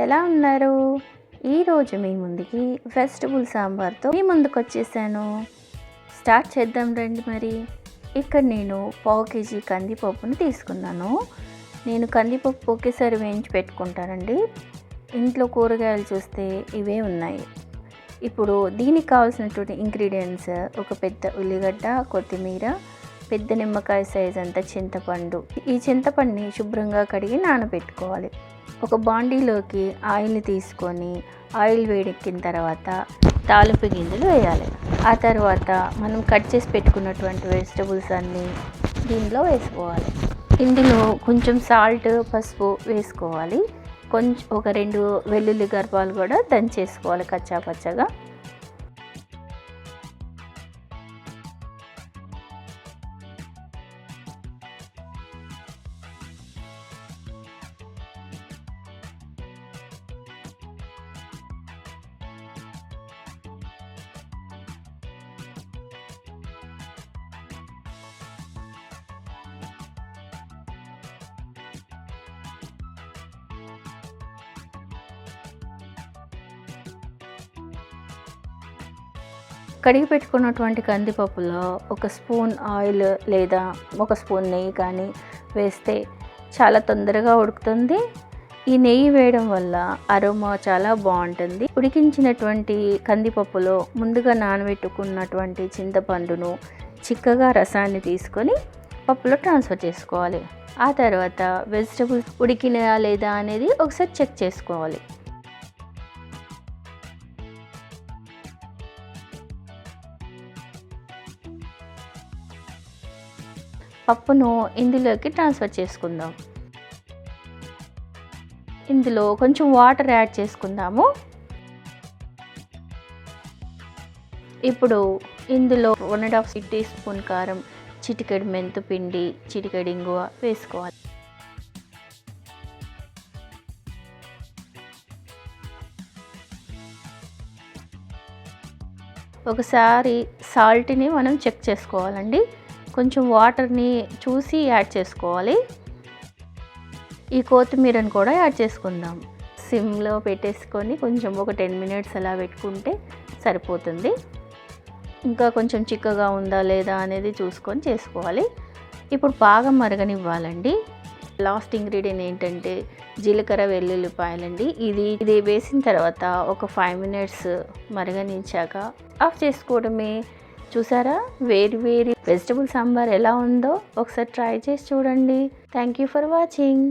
ఎలా ఉన్నారు? ఈరోజు మీ ముందుకి వెజిటబుల్ సాంబార్తో మీ ముందుకు వచ్చేసాను. స్టార్ట్ చేద్దాం రండి మరి. ఇక్కడ నేను పావు కేజీ కందిపప్పును తీసుకున్నాను. నేను కందిపప్పు ఒకేసారి వేయించి పెట్టుకుంటానండి. ఇంట్లో కూరగాయలు చూస్తే ఇవే ఉన్నాయి. ఇప్పుడు దీనికి కావాల్సినటువంటి ఇంగ్రీడియంట్స్ ఒక పెద్ద ఉల్లిగడ్డ కొత్తిమీర పెద్ద నిమ్మకాయ సైజ్ అంత చింతపండు. ఈ చింతపండుని శుభ్రంగా కడిగి నానబెట్టుకోవాలి. ఒక బాండీలోకి ఆయిల్ని తీసుకొని ఆయిల్ వేడెక్కిన తర్వాత తాలింపు గింజలు వేయాలి. ఆ తర్వాత మనం కట్ చేసి పెట్టుకున్నటువంటి వెజిటబుల్స్ అన్నీ దీనిలో వేసుకోవాలి. ఇందులో కొంచెం సాల్ట్ పసుపు వేసుకోవాలి. కొంచెం ఒక రెండు వెల్లుల్లి గర్భాలు కూడా దంచేసుకోవాలి కచ్చా కడిగి పెట్టుకున్నటువంటి కందిపప్పులో ఒక స్పూన్ ఆయిల్ లేదా ఒక స్పూన్ నెయ్యి కానీ వేస్తే చాలా తొందరగా ఉడుకుతుంది. ఈ నెయ్యి వేయడం వల్ల అరోమా చాలా బాగుంటుంది. ఉడికించినటువంటి కందిపప్పులో ముందుగా నానబెట్టుకున్నటువంటి చింతపండును చిక్కగా రసాన్ని తీసుకొని పప్పులో ట్రాన్స్ఫర్ చేసుకోవాలి. ఆ తర్వాత వెజిటబుల్స్ ఉడికినా లేదా అనేది ఒకసారి చెక్ చేసుకోవాలి. పప్పును ఇందులోకి ట్రాన్స్ఫర్ చేసుకుందాం. ఇందులో కొంచెం వాటర్ యాడ్ చేసుకుందాము. ఇప్పుడు ఇందులో one and half teaspoon కారం చిటికెడు మెంతు పిండి చిటికెడు ఇంగువ వేసుకోవాలి. ఒకసారి సాల్ట్ని మనం చెక్ చేసుకోవాలండి. కొంచెం వాటర్ని చూసి యాడ్ చేసుకోవాలి. ఈ కొత్తిమీరను కూడా యాడ్ చేసుకుందాం. సిమ్లో పెట్టేసుకొని కొంచెం ఒక టెన్ మినిట్స్ అలా పెట్టుకుంటే సరిపోతుంది. ఇంకా కొంచెం చిక్కగా ఉందా లేదా అనేది చూసుకొని చేసుకోవాలి. ఇప్పుడు బాగా మరగనివ్వాలండి. లాస్ట్ ఇంగ్రీడియంట్ ఏంటంటే జీలకర్ర వెల్లుల్లిపాయలండి. ఇది ఇది వేసిన తర్వాత ఒక ఫైవ్ మినిట్స్ మరగనించాక ఆఫ్ చేసుకోవడమే. చూసారా? వేరి వేరి వెజిటబుల్ సాంబార్ ఎలా ఉందో ఒకసారి ట్రై చేసి చూడండి. Thank you for watching